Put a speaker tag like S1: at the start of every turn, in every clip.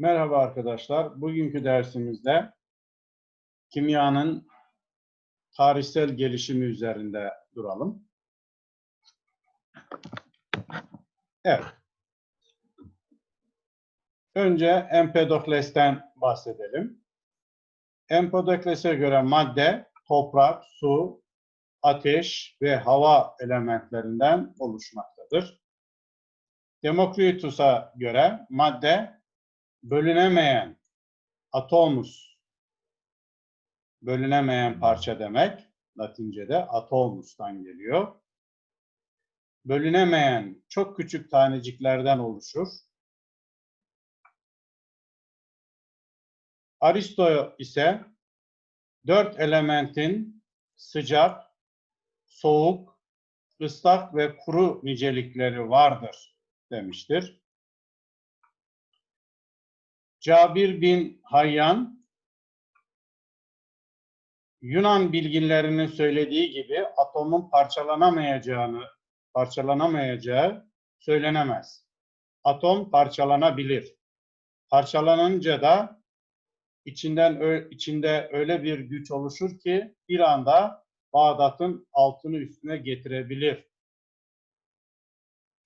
S1: Merhaba arkadaşlar. Bugünkü dersimizde kimyanın tarihsel gelişimi üzerinde duralım. Evet. Önce Empedokles'ten bahsedelim. Empedokles'e göre madde toprak, su, ateş ve hava elementlerinden oluşmaktadır. Demokritus'a göre madde bölünemeyen atomus bölünemeyen parça demek. Latince'de atomus'tan geliyor. Bölünemeyen çok küçük taneciklerden oluşur. Aristo ise dört elementin sıcak, soğuk, ıslak ve kuru nicelikleri vardır demiştir. Cabir bin Hayyan Yunan bilginlerinin söylediği gibi atomun parçalanamayacağını parçalanamayacağı söylenemez. Atom parçalanabilir. Parçalanınca da içinden içinde öyle bir güç oluşur ki bir anda Bağdat'ın altını üstüne getirebilir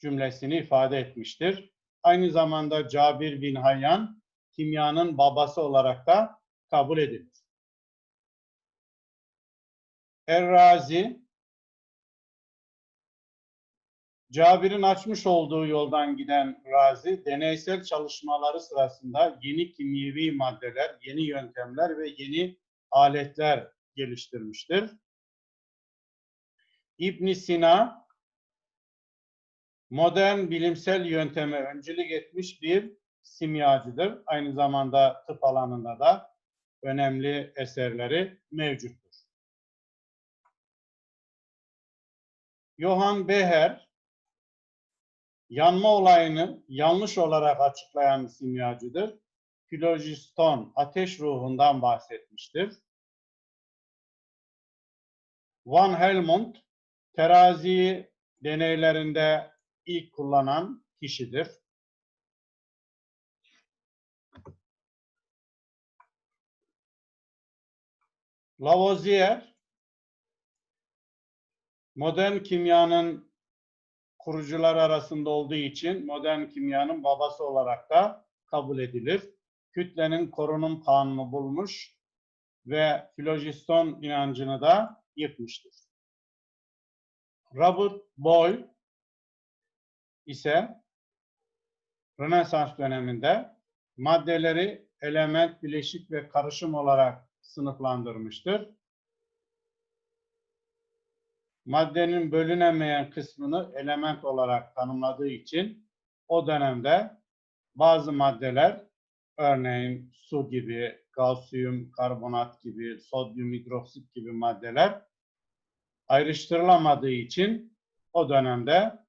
S1: cümlesini ifade etmiştir. Aynı zamanda Cabir bin Hayyan kimyanın babası olarak da kabul edilir. Errazi Cabir'in açmış olduğu yoldan giden Razi, deneysel çalışmaları sırasında yeni kimyevi maddeler, yeni yöntemler ve yeni aletler geliştirmiştir. İbn Sina, modern bilimsel yönteme öncülük etmiş bir simyacıdır. Aynı zamanda tıp alanında da önemli eserleri mevcuttur. Johann Beher, yanma olayını yanlış olarak açıklayan simyacıdır. Filojiston, ateş ruhundan bahsetmiştir. Van Helmont, teraziyi deneylerinde ilk kullanan kişidir. Lavoisier, modern kimyanın kurucular arasında olduğu için modern kimyanın babası olarak da kabul edilir. Kütlenin korunum kanunu bulmuş ve filojiston inancını da yıkmıştır. Robert Boyle ise Rönesans döneminde maddeleri element, bileşik ve karışım olarak sınıflandırmıştır. Maddenin bölünemeyen kısmını element olarak tanımladığı için o dönemde bazı maddeler örneğin su gibi, kalsiyum karbonat gibi, sodyum hidroksit gibi maddeler ayrıştırılamadığı için o dönemde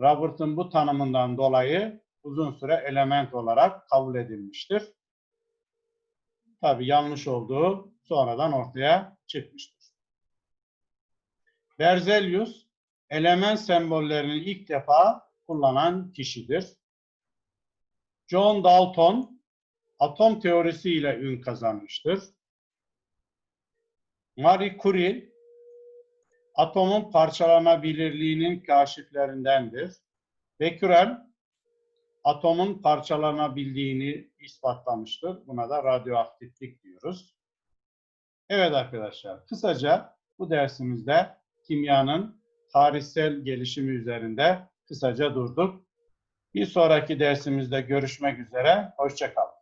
S1: Robert'ın bu tanımından dolayı uzun süre element olarak kabul edilmiştir. Tabi yanlış olduğu sonradan ortaya çıkmıştır. Berzelius element sembollerini ilk defa kullanan kişidir. John Dalton atom teorisiyle ün kazanmıştır. Marie Curie atomun parçalanabilirliğinin kaşiflerindendir. Becquerel atomun parçalanabildiğini ispatlamıştır. Buna da radyoaktiflik diyoruz. Evet arkadaşlar, kısaca bu dersimizde kimyanın tarihsel gelişimi üzerinde kısaca durduk. Bir sonraki dersimizde görüşmek üzere. Hoşçakalın.